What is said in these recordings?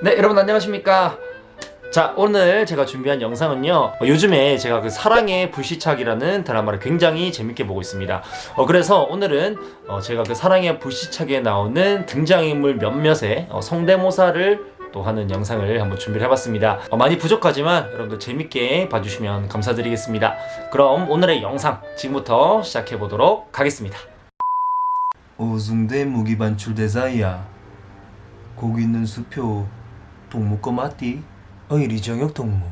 네, 여러분 안녕하십니까? 자, 오늘 제가 준비한 영상은요. 어, 요즘에 제가 그 사랑의 불시착이라는 드라마를 굉장히 재밌게 보고 있습니다. 어, 그래서 오늘은 어, 제가 그 사랑의 불시착에 나오는 등장인물 몇몇의 어, 성대모사를 또 하는 영상을 한번 준비를 해봤습니다. 어, 많이 부족하지만 여러분들 재밌게 봐주시면 감사드리겠습니다. 그럼 오늘의 영상 지금부터 시작해 보도록 하겠습니다. 오승대 무기 반출 대사이야. 거기 있는 수표 동무 거 맞디? 어이 리정혁 동무.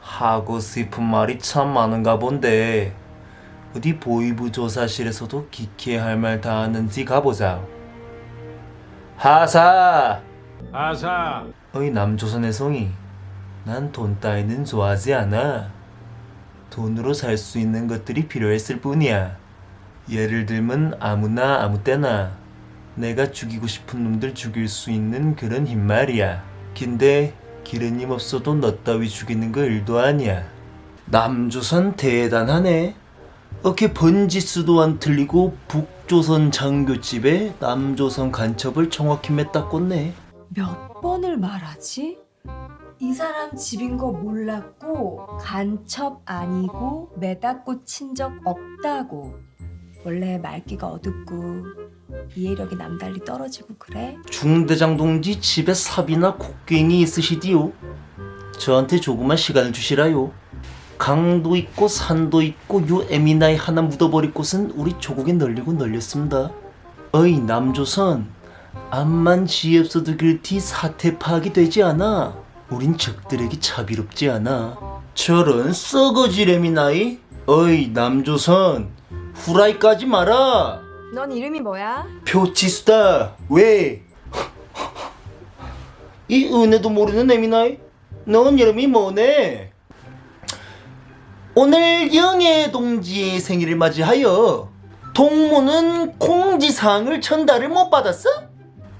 하고 싶은 말이 참 많은가 본데. 어디 보이부 조사실에서도 기키에 할말 다 하는지 가보자. 하사! 아사! 어이 남조선의 성이. 난 돈 따위는 좋아하지 않아. 돈으로 살 수 있는 것들이 필요했을 뿐이야. 예를 들면 아무나 아무 때나 내가 죽이고 싶은 놈들 죽일 수 있는 그런 힘 말이야 근데 기르님 없어도 너 따위 죽이는 거 일도 아니야. 남조선 대단하네. 어떻게 번지수도 안 틀리고 북조선 장교집에 남조선 간첩을 정확히 맺다 꽂네. 몇 번을 말하지? 이 사람 집인 거 몰랐고 간첩 아니고 매다 꽂힌 적 없다고 원래 말귀가 어둡고 이해력이 남달리 떨어지고 그래? 중대장 동지 집에 삽이나 곡괭이 있으시디요? 저한테 조금만 시간을 주시라요. 강도 있고 산도 있고 요 에미나이 하나 묻어버릴 곳은 우리 조국에 널리고 널렸습니다. 어이 남조선 암만 지혜 없어도 그렇디 사태 파악이 되지 않아. 우린 적들에게 자비롭지 않아. 저런 썩어질 에미나이? 어이 남조선 후라이까지 마라. 넌 이름이 뭐야? 표치수다 왜? 이 은혜도 모르는 애미나이? 넌 이름이 뭐네? 오늘 영애 동지의 생일을 맞이하여 동무는 공지사항을 전달을 못 받았어?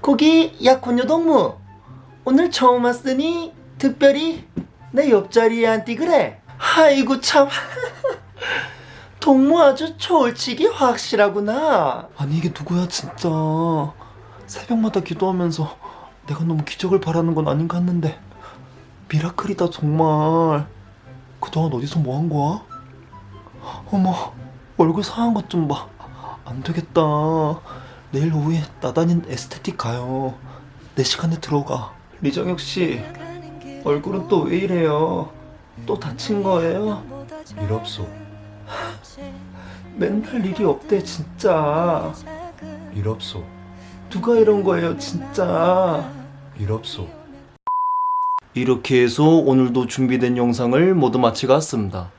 거기 약혼녀 동무 오늘 처음 왔으니 특별히 내 옆자리에 앉디 그래 아이고 참 동무 아주 초월치기 확실하구나. 아니 이게 누구야 진짜. 새벽마다 기도하면서 내가 너무 기적을 바라는 건 아닌가 했는데 미라클이다 정말. 그동안 어디서 뭐 한 거야? 어머 얼굴 상한 것 좀 봐. 안 되겠다. 내일 오후에 나다닌 에스테틱 가요. 내 시간에 들어가. 리정혁 씨 얼굴은 또 왜 이래요? 또 다친 거예요? 일 없어. 맨날 일이 없대 진짜. 일 없어 누가 이런 거예요 진짜? 일 없어 이렇게 해서 오늘도 준비된 영상을 모두 마치겠습니다.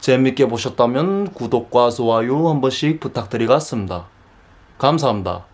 재밌게 보셨다면 구독과 좋아요 한 번씩 부탁드리겠습니다. 감사합니다